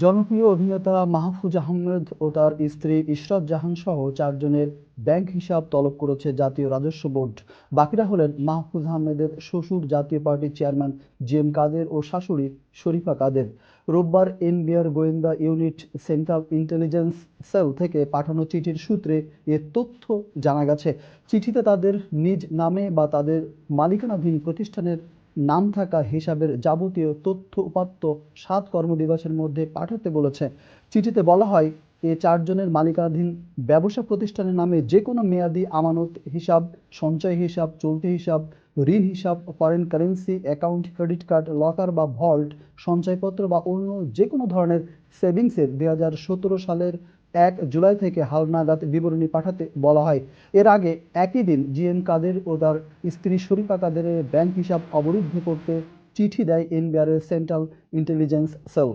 জনপ্রিয় অভিনেতা মাহফুজ আহমেদ ও তার স্ত্রী ইশরাত জাহান সহ চারজনের ব্যাংক হিসাব তলব করেছে জাতীয় রাজস্ব বোর্ড। বাকিরা হলেন মাহফুজ আহমেদের শ্বশুর, জাতীয় পার্টির চেয়ারম্যান জি এম কাদের ও শাশুড়ি শরীফা কাদের। রোববার এনবিআর গোয়েন্দা ইউনিট সেন্ট্রাল ইন্টেলিজেন্স সেল থেকে পাঠানো চিঠির সূত্রে এ তথ্য জানা গেছে। চিঠিতে তাদের নিজ নামে বা তাদের মালিকানাধীন প্রতিষ্ঠানের নাম থাকা হিসাবের যাবতীয় তথ্য উপাত্ত সাত কর্মদিবসের মধ্যে পাঠাতে বলেছে। চিঠিতে বলা হয়, এ চারজনের মালিকানাধীন ব্যবসা প্রতিষ্ঠানের নামে যে কোনো মেয়াদি আমানত হিসাব, সঞ্চয় হিসাব, চলতি হিসাব, ঋণ হিসাব foreign currency account credit card locker বা ভল্ট সঞ্চয়পত্র বা অন্য যে কোনো ধরনের সেভিংসের দুই সালের এক জুলাই থেকে হালনাগাদ বিবরণী পাঠাতে বলা হয়। এর আগে একই দিন জিএম কাদের ও তার স্ত্রী শরীফা কাদেরের ব্যাংক হিসাব অবরুদ্ধ করতে চিঠি দেয় এনবিআরের সেন্ট্রাল ইন্টেলিজেন্স সেল